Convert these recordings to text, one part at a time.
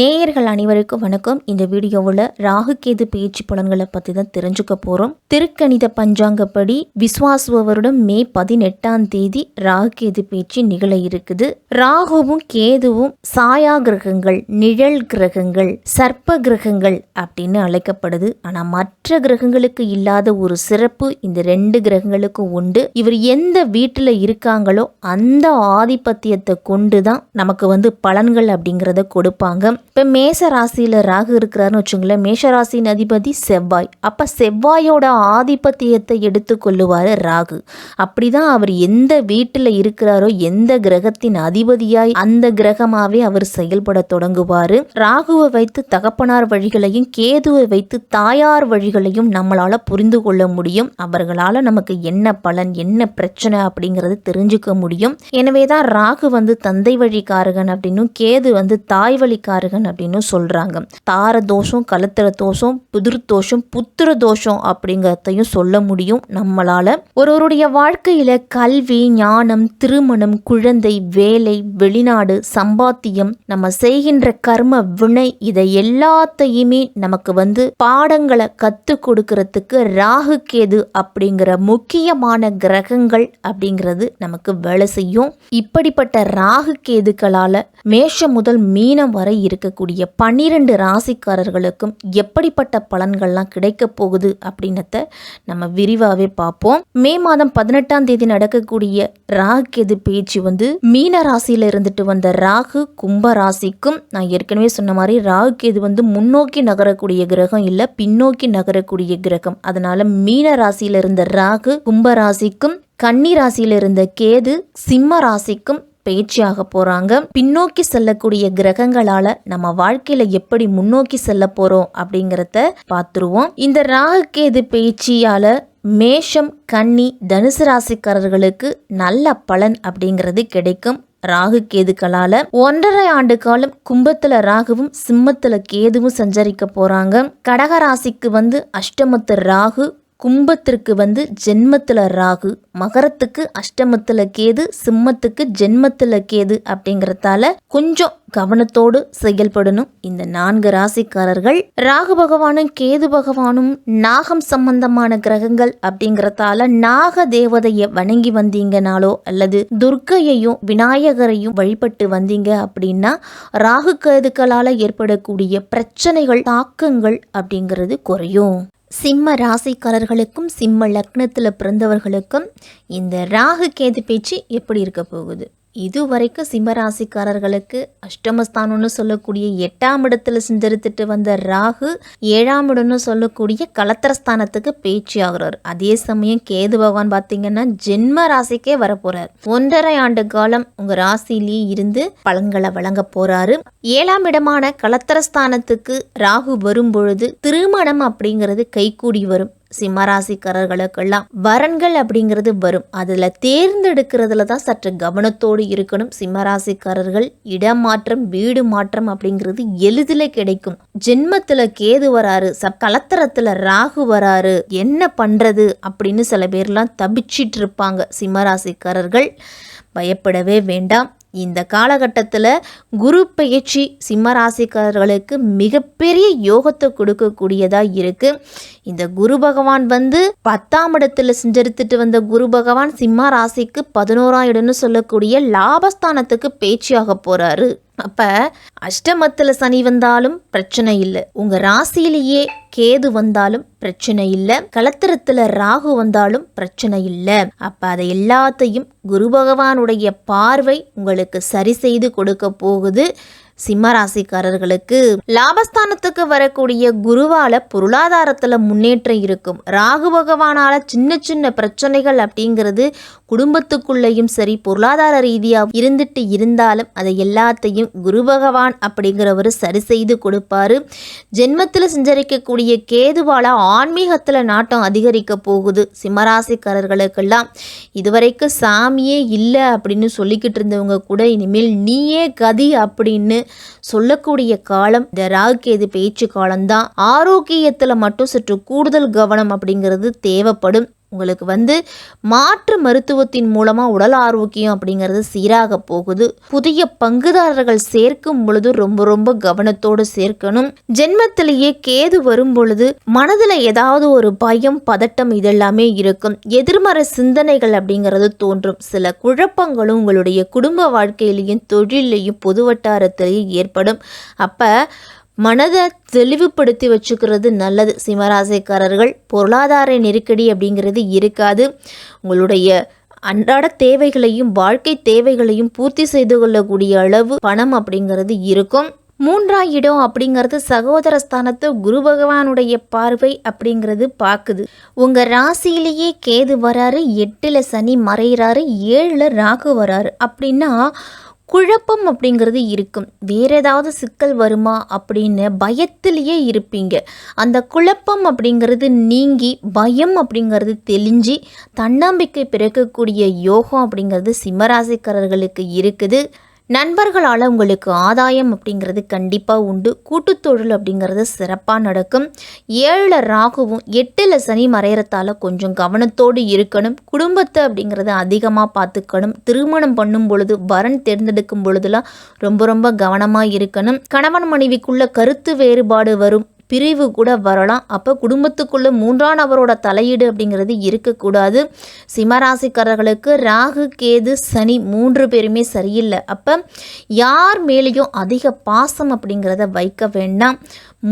நேயர்கள் அனைவருக்கும் வணக்கம். இந்த வீடியோவில் ராகு கேது பேச்சு பலன்களை பற்றி தான் தெரிஞ்சுக்க போகிறோம் திருக்கணித பஞ்சாங்கப்படி விஸ்வாசுவ வருடம் மே பதினெட்டாம் தேதி ராகு கேது பேச்சு நிகழ இருக்குது. ராகுவும் கேதுவும் சாயா கிரகங்கள் நிழல் கிரகங்கள் சர்ப்ப கிரகங்கள் அப்படின்னு அழைக்கப்படுது. ஆனால் மற்ற கிரகங்களுக்கு இல்லாத ஒரு சிறப்பு இந்த ரெண்டு கிரகங்களுக்கும் உண்டு. இவர் எந்த வீட்டில் இருக்காங்களோ அந்த ஆதிபத்தியத்தை கொண்டு தான் நமக்கு வந்து பலன்கள் அப்படிங்கிறத கொடுப்பாங்க. இப்போ மேச ராசியில் ராகு இருக்கிறாருன்னு வச்சுங்களேன் மேஷ ராசியின் அதிபதி செவ்வாய். அப்போ செவ்வாயோட ஆதிபத்தியத்தை எடுத்துக்கொள்ளுவார் ராகு. அப்படிதான் அவர் எந்த வீட்டில் இருக்கிறாரோ எந்த கிரகத்தின் அதிபதியாய் அந்த கிரகமாகவே அவர் செயல்பட தொடங்குவார். ராகுவை வைத்து தகப்பனார் வழிகளையும் கேதுவை வைத்து தாயார் வழிகளையும் நம்மளால் புரிந்து கொள்ள முடியும். அவர்களால் நமக்கு என்ன பலன் என்ன பிரச்சனை அப்படிங்கிறது தெரிஞ்சுக்க முடியும். எனவே தான் ராகு வந்து தந்தை வழிக்காரகன் அப்படின்னும் கேது வந்து தாய் வழிக்காரகன் அப்படின்னு சொல்கிறாங்க தார தோஷம் கலத்திர தோஷம் புதிர் தோஷம் புத்திர தோஷம் அப்படிங்கிறதையும் சொல்ல முடியும் நம்மளால். ஒருவருடைய வாழ்க்கையில் கல்வி ஞானம் திருமணம் குழந்தை வேலை வெளிநாடு சம்பாத்தியம் நம்ம செய்கின்ற கர்ம வினை இதை எல்லாத்தையுமே நமக்கு வந்து பாடங்களை கற்றுக் கொடுக்கறதுக்கு ராகு கேது அப்படிங்கிற முக்கியமான கிரகங்கள் அப்படிங்கிறது நமக்கு வேலை செய்யும். இப்படிப்பட்ட ராகு கேதுக்களால் மேஷம் முதல் மீனம் வரை இருக்கக்கூடிய பன்னிரண்டு ராசிக்காரர்களுக்கும் எப்படிப்பட்ட பலன்கள்லாம் கிடைக்க போகுது அப்படின்னத நம்ம விரிவாகவே பார்ப்போம். மே மாதம் பதினெட்டாம் தேதி நடக்கக்கூடிய ராகு கேது பேச்சு வந்து மீன ராசியில் இருந்துட்டு வந்த ராகு கும்ப ராசிக்கும் நான் ஏற்கனவே சொன்ன மாதிரி ராகு கேது வந்து முன்னோக்கி நகரக்கூடிய கிரகம் இல்லை பின்னோக்கி நகரக்கூடிய கிரகம். அதனால மீன ராசியில் இருந்த ராகு கும்ப ராசிக்கும் கன்னி ராசியில் இருந்த கேது சிம்ம ராசிக்கும் பயிற்சியாக போகிறாங்க பின்னோக்கி செல்லக்கூடிய கிரகங்களால நம்ம வாழ்க்கையில எப்படி முன்னோக்கி செல்ல போறோம் அப்படிங்கிறத பார்த்துருவோம். இந்த ராகு கேது பயிற்சியால மேஷம் கன்னி தனுசு ராசிக்காரர்களுக்கு நல்ல பலன் அப்படிங்கிறது கிடைக்கும். ராகு கேதுக்களால ஒன்றரை ஆண்டு காலம் கும்பத்துல ராகுவும் சிம்மத்துல கேதுவும் சஞ்சரிக்க போறாங்க. கடக ராசிக்கு வந்து அஷ்டமத்து ராகு கும்பத்திற்கு வந்து ஜென்மத்தில் ராகு மகரத்துக்கு அஷ்டமத்தில் கேது சிம்மத்துக்கு ஜென்மத்தில் கேது அப்படிங்கிறதால கொஞ்சம் கவனத்தோடு செயல்படணும். இந்த நான்கு ராசிக்காரர்கள் ராகு பகவானும் கேது பகவானும் நாகம் சம்பந்தமான கிரகங்கள் அப்படிங்கிறதால நாக தேவதையை வணங்கி வந்தீங்கனாலோ அல்லது துர்க்கையையும் விநாயகரையும் வழிபட்டு வந்தீங்க அப்படின்னா ராகு கேதுக்களால் ஏற்படக்கூடிய பிரச்சனைகள் தாக்கங்கள் அப்படிங்கிறது குறையும். சிம்ம ராசிக்காரர்களுக்கும் சிம்ம லக்னத்தில் பிறந்தவர்களுக்கும் இந்த ராகு கேது பேச்சு எப்படி இருக்க போகுது? இதுவரைக்கும் சிம்ம ராசிக்காரர்களுக்கு அஷ்டமஸ்தானம்னு சொல்லக்கூடிய எட்டாம் இடத்துல சிந்தரித்துட்டு வந்த ராகு ஏழாம் இடம்னு சொல்லக்கூடிய கலத்திரஸ்தானத்துக்கு பேச்சு ஆகிறார். அதே சமயம் கேது பகவான் பார்த்தீங்கன்னா ஜென்ம ராசிக்கே வரப்போறார். ஒன்றரை ஆண்டு காலம் உங்க ராசிலேயே இருந்து பலன்களை வழங்க போறாரு. ஏழாம் இடமான கலத்திரஸ்தானத்துக்கு ராகு வரும் பொழுது திருமணம் அப்படிங்கிறது கைகூடி வரும். சிம்மராசிக்காரர்களுக்கெல்லாம் வரன்கள் அப்படிங்கிறது வரும். அதில் தேர்ந்தெடுக்கிறதுல தான் சற்று கவனத்தோடு இருக்கணும். சிம்மராசிக்காரர்கள் இடமாற்றம் வீடு மாற்றம் அப்படிங்கிறது எளிதில் கிடைக்கும். ஜென்மத்தில் கேது வராரு சப் கலத்தரத்தில் ராகு வராரு என்ன பண்ணுறது அப்படின்னு சில பேர்லாம் தபிச்சிட்டு இருப்பாங்க. சிம்மராசிக்காரர்கள் பயப்படவே வேண்டாம். இந்த காலகட்டத்தில் குரு பயிற்சி சிம்ம ராசிக்காரர்களுக்கு மிகப்பெரிய யோகத்தை கொடுக்கக்கூடியதாக இருக்குது இந்த குரு பகவான் வந்து பத்தாம் இடத்துல செஞ்செடுத்துட்டு வந்த குரு பகவான் சிம்ம ராசிக்கு பதினோராம் இடம்னு சொல்லக்கூடிய லாபஸ்தானத்துக்கு பேச்சியாக போகிறாரு அப்போ அஷ்டமத்தில் சனி வந்தாலும் பிரச்சனை இல்லை. உங்கள் ராசியிலேயே கேது வந்தாலும் பிரச்சனை இல்லை. கலத்திரத்தில் ராகு வந்தாலும் பிரச்சனை இல்லை. அப்போ அதை எல்லாத்தையும் குரு பகவானுடைய பார்வை உங்களுக்கு சரி செய்து கொடுக்க போகுது. சிம்மராசிக்காரர்களுக்கு லாபஸ்தானத்துக்கு வரக்கூடிய குருவால பொருளாதாரத்துல முன்னேற்றம் இருக்கும். ராகு பகவானால சின்ன சின்ன பிரச்சனைகள் அப்படிங்கிறது குடும்பத்துக்குள்ளேயும் சரி பொருளாதார ரீதியாக இருந்துட்டு இருந்தாலும் அதை எல்லாத்தையும் குரு பகவான் அப்படிங்கிறவர் சரி செய்து கொடுப்பாரு. ஜென்மத்தில் சஞ்சரிக்கக்கூடிய கேதுவால ஆன்மீகத்தில் நாட்டம் அதிகரிக்க போகுது. சிம்மராசிக்காரர்களுக்கெல்லாம் இதுவரைக்கும் சாமியே இல்லை அப்படின்னு சொல்லிக்கிட்டு இருந்தவங்க கூட இனிமேல் நீயே கதி அப்படின்னு சொல்லக்கூடிய காலம் இந்த ராகுகேது பேச்சு காலம்தான். ஆரோக்கியத்தில் மட்டும் சற்று கூடுதல் கவனம் அப்படிங்கிறது தேவைப்படும். உங்களுக்கு வந்து மாற்று மருத்துவத்தின் மூலமாக உடல் ஆரோக்கியம் அப்படிங்கிறது சீராக போகுது. புதிய பங்குதாரர்கள் சேர்க்கும் பொழுது ரொம்ப ரொம்ப கவனத்தோடு சேர்க்கணும். ஜென்மத்திலேயே கேது வரும் பொழுது மனதில் ஏதாவது ஒரு பயம் பதட்டம் இதெல்லாமே இருக்கும். எதிர்மறை சிந்தனைகள் அப்படிங்கிறது தோன்றும். சில குழப்பங்களும் உங்களுடைய குடும்ப வாழ்க்கையிலையும் தொழிலையும் பொது வட்டாரத்திலையும் ஏற்படும். அப்போ மனதை தெளிவுபடுத்தி வச்சுக்கிறது நல்லது. சிம்மராசிக்காரர்கள் பொருளாதார நெருக்கடி அப்படிங்கிறது இருக்காது. உங்களுடைய அன்றாட தேவைகளையும் வாழ்க்கை தேவைகளையும் பூர்த்தி செய்து கொள்ளக்கூடிய அளவு பணம் அப்படிங்கிறது இருக்கும். மூன்றாம் இடம் அப்படிங்கிறது சகோதர ஸ்தானத்தை குரு பகவானுடைய பார்வை அப்படிங்கிறது பார்க்குது. உங்கள் ராசியிலேயே கேது வராரு எட்டில் சனி மறைகிறாரு ஏழில் ராகு வராரு. அப்படின்னா குழப்பம் அப்படிங்கிறது இருக்கும். வேற ஏதாவது சிக்கல் வருமா அப்படின்னு பயத்திலேயே இருப்பீங்க. அந்த குழப்பம் அப்படிங்கிறது நீங்கி பயம் அப்படிங்கிறது தெளிஞ்சு தன்னம்பிக்கை பிறக்கக்கூடிய யோகம் அப்படிங்கிறது சிம்மராசிக்காரர்களுக்கு இருக்குது. நண்பர்களால் உங்களுக்கு ஆதாயம் அப்படிங்கிறது கண்டிப்பாக உண்டு. கூட்டுத்தொழில் அப்படிங்கிறது சிறப்பாக நடக்கும். ஏழில் ராகுவும் எட்டில் சனி மறையறதால கொஞ்சம் கவனத்தோடு இருக்கணும். குடும்பத்தை அப்படிங்கிறத அதிகமாக பார்த்துக்கணும். திருமணம் பண்ணும் பொழுது வரன் தேர்ந்தெடுக்கும் பொழுதுலாம் ரொம்ப ரொம்ப கவனமாக இருக்கணும். கணவன் மனைவிக்குள்ள கருத்து வேறுபாடு வரும். பிரிவு கூட வரலாம். அப்போ குடும்பத்துக்குள்ளே மூன்றாம் நபரோட தலையீடு அப்படிங்கிறது இருக்கக்கூடாது. சிம்மராசிக்காரர்களுக்கு ராகு கேது சனி மூன்று பேருமே சரியில்லை. அப்போ யார் மேலேயும் அதிக பாசம் அப்படிங்கிறத வைக்க வேண்டாம்.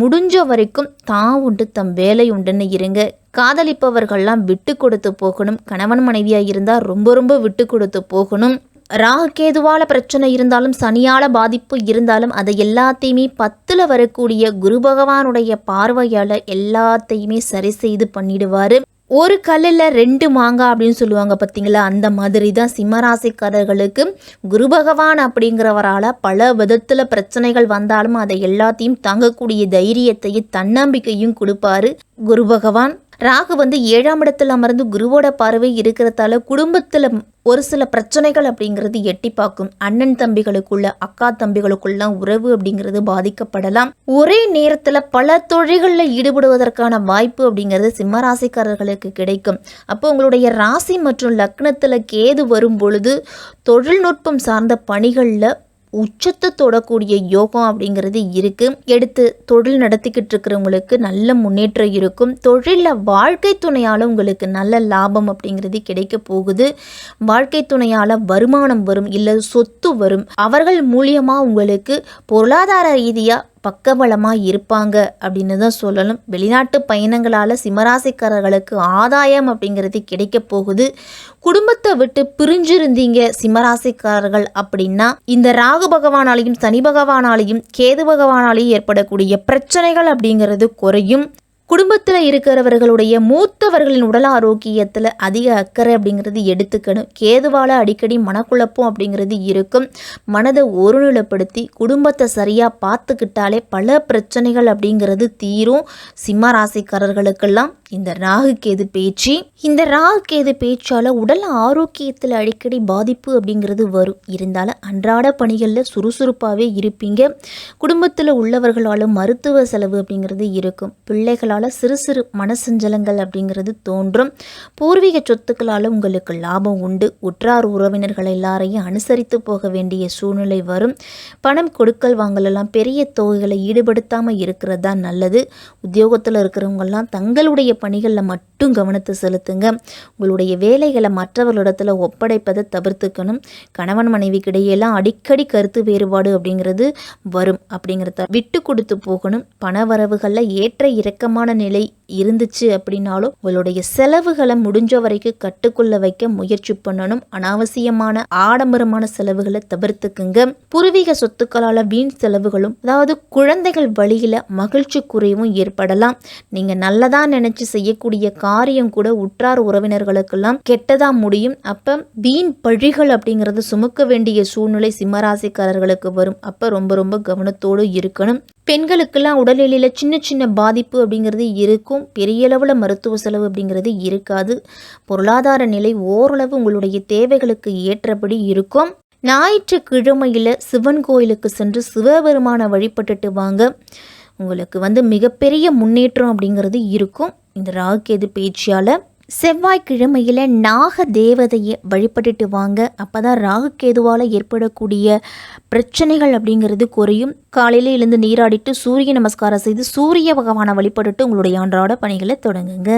முடிஞ்ச வரைக்கும் தான் உண்டு தம் வேலை உண்டுன்னு இருங்க. காதலிப்பவர்கள்லாம் விட்டு கொடுத்து போகணும். கணவன் மனைவியாக இருந்தால் ரொம்ப ரொம்ப விட்டு கொடுத்து போகணும். ராகுகேதுவால பிரச்சனை இருந்தாலும் சனியால பாதிப்பு இருந்தாலும் அதை எல்லாத்தையுமே பத்தில் வரக்கூடிய குரு பகவானுடைய பார்வையால் எல்லாத்தையுமே சரி செய்து பண்ணிடுவார். ஒரு கல்லில் ரெண்டு மாங்காய் அப்படின்னு சொல்லுவாங்க பார்த்தீங்களா அந்த மாதிரி தான் சிம்மராசிக்காரர்களுக்கு குரு பகவான் அப்படிங்கிறவரால் பல விதத்தில் பிரச்சனைகள் வந்தாலும் அதை எல்லாத்தையும் தாங்கக்கூடிய தைரியத்தையும் தன்னம்பிக்கையும் கொடுப்பாரு குரு பகவான். ராகு வந்து ஏழாம் இடத்துல அமர்ந்து குருவோட பார்வை இருக்கிறதால குடும்பத்தில் ஒரு சில பிரச்சனைகள் அப்படிங்கிறது எட்டி பார்க்கும். அண்ணன் தம்பிகளுக்குள்ள அக்கா தம்பிகளுக்குள்ள உறவு அப்படிங்கிறது பாதிக்கப்படலாம். ஒரே நேரத்தில் பல தொழில்களில் ஈடுபடுவதற்கான வாய்ப்பு அப்படிங்கிறது சிம்மராசிக்காரர்களுக்கு கிடைக்கும். அப்போ உங்களுடைய ராசி மற்றும் லக்னத்தில் கேது வரும் பொழுது தொழில்நுட்பம் சார்ந்த பணிகளில் உச்சத்தை தொடக்கூடிய யோகம் அப்படிங்கிறது இருக்குது எடுத்து தொழில் நடத்திக்கிட்டு இருக்கிறவங்களுக்கு நல்ல முன்னேற்றம் இருக்கும். தொழிலில் வாழ்க்கை துணையால் உங்களுக்கு நல்ல லாபம் அப்படிங்கிறது கிடைக்க போகுது. வாழ்க்கை துணையால் வருமானம் வரும் இல்லை சொத்து வரும். அவர்கள் மூலியமாக உங்களுக்கு பொருளாதார ரீதியாக பக்கபலமாக இருப்பாங்க அப்படின்னு தான் சொல்லணும். வெளிநாட்டு பயணங்களால் சிம்மராசிக்காரர்களுக்கு ஆதாயம் அப்படிங்கிறது கிடைக்க போகுது. குடும்பத்தை விட்டு பிரிஞ்சிருந்தீங்க சிம்மராசிக்காரர்கள் அப்படின்னா இந்த ராகு பகவானாலையும் சனி பகவானாலையும் கேது பகவானாலையும் ஏற்படக்கூடிய பிரச்சனைகள் அப்படிங்கிறது குறையும். குடும்பத்தில் இருக்கிறவர்களுடைய மூத்தவர்களின் உடல் ஆரோக்கியத்தில் அதிக அக்கறை அப்படிங்கிறது எடுத்துக்கணும். கேதுவால் அடிக்கடி மனக்குழப்பம் அப்படிங்கிறது இருக்கும். மனதை ஒருநிலைப்படுத்தி குடும்பத்தை சரியாக பார்த்துக்கிட்டாலே பல பிரச்சனைகள் அப்படிங்கிறது தீரும். சிம்ம ராசிக்காரர்களுக்கெல்லாம் இந்த ராகு கேது பேச்சு இந்த ராகு கேது பேச்சால் உடல் ஆரோக்கியத்தில் அடிக்கடி பாதிப்பு அப்படிங்கிறது வரும். இருந்தாலும் அன்றாட பணிகளில் சுறுசுறுப்பாகவே இருப்பீங்க. குடும்பத்தில் உள்ளவர்களாலும் மருத்துவ செலவு அப்படிங்கிறது இருக்கும். பிள்ளைகளால் சிறு சிறு மனசஞ்சலங்கள் அப்படிங்கிறது தோன்றும். பூர்வீக சொத்துக்களால் உங்களுக்கு லாபம் உண்டு. உற்றார் உறவினர்கள் எல்லாரையும் அனுசரித்து போக வேண்டிய சூழ்நிலை வரும். பணம் கொடுக்கல் வாங்கலெல்லாம் பெரிய தொகைகளை ஈடுபடுத்தாமல் இருக்கிறது தான் நல்லது. உத்தியோகத்தில் இருக்கிறவங்கெல்லாம் தங்களுடைய பணிகளில் மட்டும் கவனத்தை செலுத்துங்க. உங்களுடைய வேலைகளை மற்றவர்களிடத்தில் ஒப்படைப்பதை தவிர்த்துக்கணும். கணவன் மனைவிக்கிடையெல்லாம் அடிக்கடி கருத்து வேறுபாடு அப்படிங்கிறது வரும். அப்படிங்கிறத விட்டு கொடுத்து போகணும். பண வரவுகளில் ஏற்ற இறக்கமான நிலை இருந்துச்சு அப்படின்னாலும் உங்களுடைய செலவுகளை முடிஞ்ச வரைக்கும் கட்டுக்குள்ள வைக்க முயற்சி பண்ணணும். அனாவசியமான ஆடம்பரமான செலவுகளை தவிர்த்துக்குங்க. பூர்வீக சொத்துக்களால் வீண் செலவுகளும் அதாவது குழந்தைகள் வழியில மகிழ்ச்சி குறைவும் ஏற்படலாம். நீங்க நல்லதா நினைச்சு செய்யக்கூடிய காரியம் கூட உற்றார் உறவினர்களுக்கெல்லாம் கெட்டதா முடியும். அப்ப வீண் பழிகள் அப்படிங்கறது சுமக்க வேண்டிய சூழ்நிலை சிம்மராசிக்காரர்களுக்கு வரும். அப்ப ரொம்ப ரொம்ப கவனத்தோடு இருக்கணும். பெண்களுக்கெல்லாம் உடல்நிலையில் சின்ன சின்ன பாதிப்பு அப்படிங்கிறது இருக்கும். பெரிய அளவில் மருத்துவ செலவு அப்படிங்கிறது இருக்காது. பொருளாதார நிலை ஓரளவு உங்களுடைய தேவைகளுக்கு ஏற்றபடி இருக்கும். ஞாயிற்றுக்கிழமையில் சிவன் கோயிலுக்கு சென்று சிவபெருமானை வழிபட்டுட்டு வாங்க. உங்களுக்கு வந்து மிகப்பெரிய முன்னேற்றம் அப்படிங்கிறது இருக்கும். இந்த ராகுகேது பேச்சியால் செவ்வாய்க்கிழமையில் நாக தேவதையை வழிபட்டுட்டு வாங்க. அப்போ தான் ராகுகேதுவால் ஏற்படக்கூடிய பிரச்சனைகள் அப்படிங்கிறது குறையும். காலையில் எழுந்து நீராடிட்டு சூரிய நமஸ்காரம் செய்து சூரிய பகவானை வழிபட்டுட்டு உங்களுடைய அன்றாட பணிகளை தொடங்குங்க.